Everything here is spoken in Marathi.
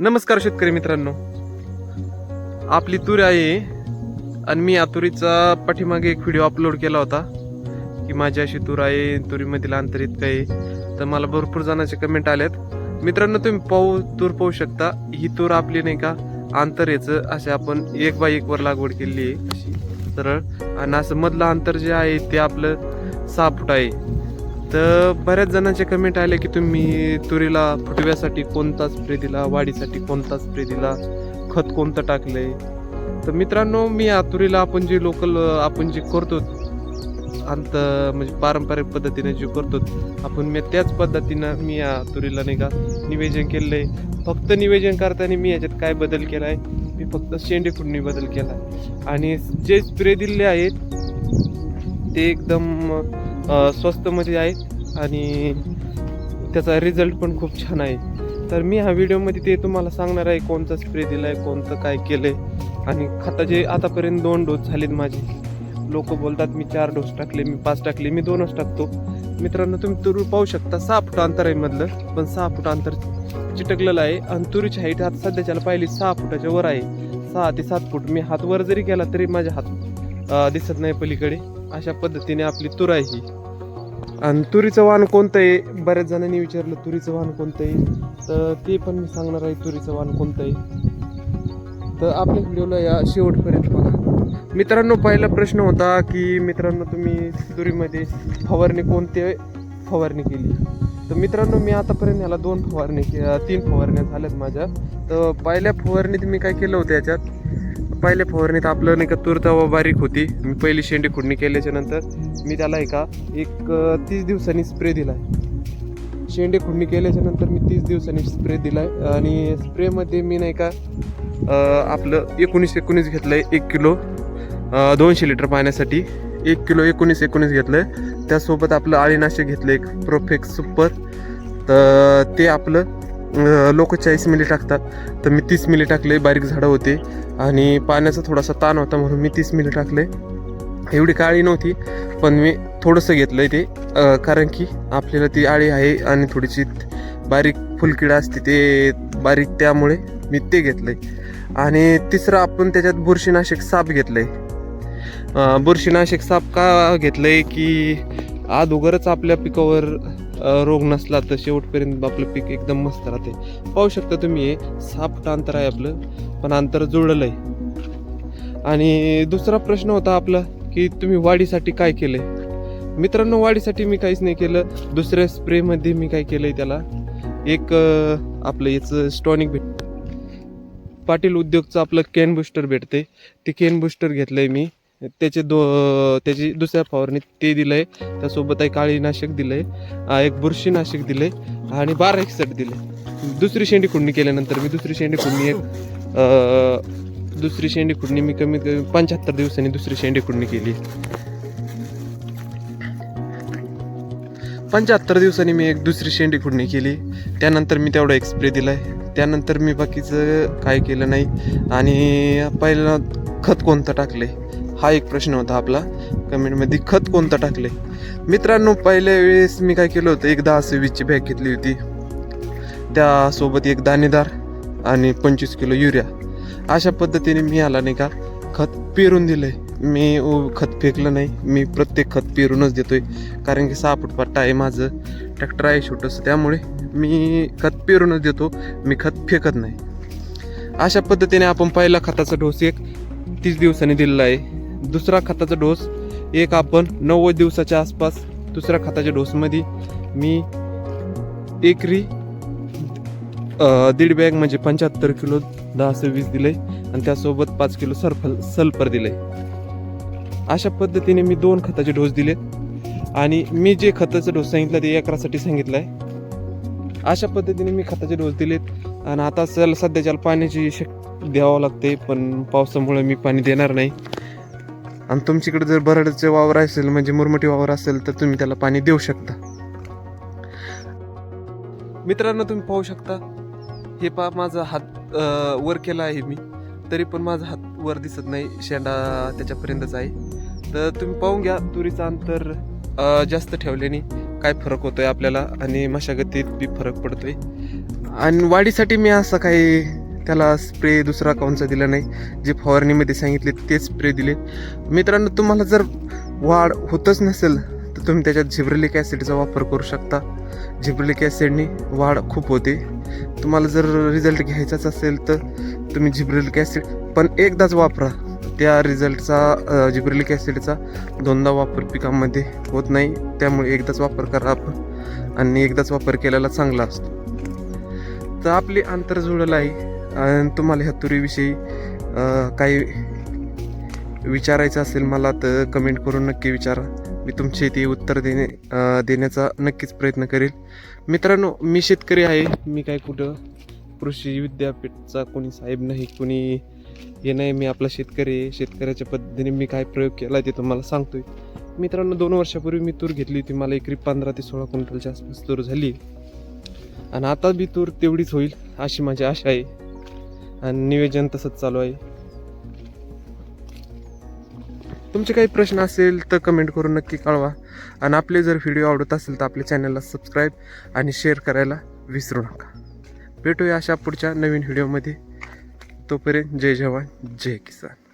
नमस्कार शेतकरी मित्रांनो. आपली तूर आहे आणि मी या तुरीचा पाठीमागे एक व्हिडिओ अपलोड केला होता की माझी अशी तूर आहे तुरीमधील अंतर इतकं आहे तर मला भरपूर जणांचे कमेंट आल्यात मित्रांनो तुम्ही पाहू तूर पाहू शकता ही तूर आपली नाही का अंतर याचं असे आपण एक बाय एक वर लागवड केलेली आहे. अशी सरळ. आणि असं मधलं अंतर जे आहे ते आपलं सहा फूट आहे. तर बऱ्याच जणांचे कमेंट आले की तुम्ही तुरीला फुटव्यासाठी कोणता स्प्रे दिला? वाढीसाठी कोणता स्प्रे दिला? खत कोणतं टाकलंय? तर मित्रांनो मी तुरीला आपण जे लोकल आपण जे करतो अंत म्हणजे पारंपरिक पद्धतीने जे करतो आपण मी त्याच पद्धतीनं मी या तुरीला नाही का निवेदन केलेलं आहे फक्त निवेदन करताना मी याच्यात काय बदल केला आहे मी फक्त शेंडे फुडणी बदल केला आहे आणि जे स्प्रे दिलेले आहेत ते एकदम स्वस्तमध्ये आहेत आणि त्याचा रिझल्ट पण खूप छान आहे. तर मी ह्या व्हिडिओमध्ये ते तुम्हाला सांगणार आहे कोणता स्प्रे दिला आहे कोणतं काय केलं आहे आणि खताचे आतापर्यंत दोन डोस झालेत माझे. लोक बोलतात मी चार डोस टाकले मी पाच टाकले मी दोनच टाकतो. मित्रांनो तुम्ही तुरू पाहू शकता सहा फूट अंतर आहे मधलं पण सहा फूट अंतर चिटकलेलं आहे. आणि तुरीची हाईट आता सध्याच्याला पाहिली सहा फुटाच्या वर आहे. सहा ते सात फूट. मी हात वर जरी केला तरी माझ्या हात दिसत नाही पलीकडे. अशा पद्धतीने आपली तूर आहे ही. आणि तुरीचं वाण कोणतं आहे बऱ्याच जणांनी विचारलं तुरीचं वाण कोणतं आहे तर ते पण मी सांगणार आहे तुरीचं वाण कोणतं आहे तर आपल्या व्हिडिओला या शेवटपर्यंत बघा. मित्रांनो पहिला प्रश्न होता की मित्रांनो तुम्ही तुरीमध्ये फवारणी कोणते फवारणी केली? तर मित्रांनो मी आतापर्यंत याला दोन फवारणी के- तीन फवारण्या झाल्यात माझ्या. तर पहिल्या फवारणीत मी काय केलं होतं याच्यात? पहिल्या फवारणीत आपलं नाही का तूर तवा बारीक होती. मी पहिली शेंडी खुडणी केल्याच्यानंतर मी त्याला एका एक तीस दिवसांनी स्प्रे दिला आहे शेंडे खुडणी केल्याच्यानंतर मी तीस दिवसांनी स्प्रे दिला आहे आणि स्प्रेमध्ये मी नाही का आपलं एकोणीस एकोणीस घेतलं आहे एक किलो दोनशे लिटर पाण्यासाठी. एक किलो एकोणीस एकोणीस घेतलं आहे त्यासोबत आपलं आळीनाशक घेतलं एक प्रोफेक्स सुपर तर ते आपलं लोक चाळीस मिली टाकतात. तर मी तीस मिली टाकले बारीक झाडं होते. आणि पाण्याचा थोडासा ताण होता म्हणून मी तीस मिली टाकले. एवढी काळी नव्हती पण मी थोडंसं घेतलं आहे ते कारण की आपल्याला ती आळी आहे आणि थोडीशी बारीक फुलकिडा असते ते बारीक त्यामुळे मी ते घेतलं आहे आणि तिसरं आपण त्याच्यात बुरशीनाशक साप घेतलं आहे बुरशीनाशक साप का घेतलं आहे की अगोदरच आपल्या पिकावर रोग नसला तर शेवटपर्यंत आपलं पीक एकदम मस्त राहते. पाहू शकता तुम्ही हे सहा फूट अंतर आहे आपलं? पण अंतर जुळलं आहे. आणि दुसरा प्रश्न होता आपला की तुम्ही वाढीसाठी काय केलंय? मित्रांनो वाढीसाठी मी काहीच नाही केलं. दुसऱ्या स्प्रेमध्ये मी काय केलंय त्याला? एक आपलं याचं स्टॉनिक भेट पाटील उद्योगचं आपलं कॅन बुस्टर भेटते. ते कॅन बुस्टर घेतलं आहे मी. त्याचे दो त्याची दुसऱ्या फवारणी ते दिलंय. त्यासोबत एक काळीनाशक दिलंय आहे एक बुरशीनाशक दिलंय आणि बारा दिलं आहे दुसरी शेंडी खुडणी केल्यानंतर मी दुसरी शेंडी खुडणी एक दुसरी शेंडी खुडणी मी कमीत कमी पंच्याहत्तर दिवसांनी दुसरी शेंडी खुडणी केली. पंच्याहत्तर दिवसांनी मी एक दुसरी शेंडी खुडणी केली. त्यानंतर मी तेवढा एक स्प्रे दिलाय. त्यानंतर मी बाकीचं काय केलं नाही. आणि पहिला खत कोणतं टाकले हा एक प्रश्न होता आपला. कमेंटमध्ये खत कोणतं टाकले मित्रांनो पहिल्या वेळेस मी काय केलं होतं? एक दहा वीसची बॅग घेतली होती. त्यासोबत एक दाणेदार आणि पंचवीस किलो युरिया. अशा पद्धतीने मी आला नाही का? खत पेरून दिलंय. मी उ- खत फेकलं नाही. मी प्रत्येक खत पेरूनच देतोय. कारण की सहा फूट पट्टा आहे माझं. ट्रॅक्टर आहे छोटंसं. त्यामुळे मी खत पेरूनच देतो. मी खत फेकत नाही. अशा पद्धतीने आपण पहिला खताचा डोस एक तीस दिवसांनी दिलेला आहे. दुसरा खताचा डोस. एक आपण नव्वद दिवसाच्या आसपास दुसऱ्या खताच्या डोसमध्ये मी एकरी दीड बॅग म्हणजे पंच्याहत्तर किलो दहा सव्वीस दिले आणि त्यासोबत पाच किलो सरफल सल्फर दिले अशा पद्धतीने मी दोन खताचे डोस दिले आणि मी जे खताचा डोस सांगितला ते एकरासाठी सांगितलं आहे अशा पद्धतीने मी खताचे डोस दिलेत आणि आता सल सध्याच्याला पाण्याची शक द्यावं लागते पण पावसामुळे मी पाणी देणार नाही. आणि तुमच्याकडे जर बराडचे वावर असेल म्हणजे मुरमटी वावर असेल तर तुम्ही त्याला पाणी देऊ शकता. मित्रांनो तुम्ही पाहू शकता हे पा माझा हात वर केला आहे मी. तरी पण माझा हात वर दिसत नाही शेंडा त्याच्यापर्यंतच आहे. तर तुम्ही पाहून घ्या तुरीचं अंतर जास्त ठेवल्याने काय फरक होतोय आपल्याला आणि मशागतीत बी फरक पडतोय. आणि वाढीसाठी मी असं काही त्याला स्प्रे दुसरा कोणचा दिला नाही. जे फवारणीमध्ये सांगितले तेच स्प्रे दिले. मित्रांनो तुम्हाला जर वाढ होतच नसेल तर तुम्ही त्याच्यात झिब्रिलिक ॲसिडचा वापर करू शकता. झिब्रिलिक ॲसिडने वाढ खूप होते. तुम्हाला जर रिझल्ट घ्यायचाच असेल तर तुम्ही झिब्रिलिक ॲसिड पण एकदाच वापरा. त्या रिझल्टचा जिब्रिलिक ॲसिडचा दोनदा वापर पिकांमध्ये होत नाही. त्यामुळे एकदाच वापर करा आपण. आणि एकदाच वापर केलेला चांगला असतो. तर आपली अंतर जुळलं आहे. आणि तुम्हाला ह्या तुरीविषयी काही विचारायचं असेल मला तर कमेंट करून नक्की विचारा. मी तुमचे ते उत्तर देणे देण्याचा नक्कीच प्रयत्न करेल. मित्रांनो मी शेतकरी आहे. मी काय कुठं? कृषी विद्यापीठचा कोणी साहेब नाही कोणी हे नाही. मी आपला शेतकरी आहे. शेतकऱ्याच्या पद्धतीने मी काय प्रयोग केला ते तुम्हाला सांगतोय. मित्रांनो दोन वर्षापूर्वी मी तूर घेतली होती. मला एकरी पंधरा ते सोळा क्विंटलच्या आसपास तूर झाली. आणि आता बी तूर तेवढीच होईल अशी माझी आशा आहे. आणि नियोजन तसंच चालू आहे. तुमचे काही प्रश्न असेल तर कमेंट करून नक्की कळवा. आणि आपले जर व्हिडिओ आवडत असेल तर आपल्या चॅनलला सबस्क्राईब आणि शेअर करायला विसरू नका. भेटूया अशा पुढच्या नवीन व्हिडिओमध्ये तोपर्यंत जय जवान जय किसान.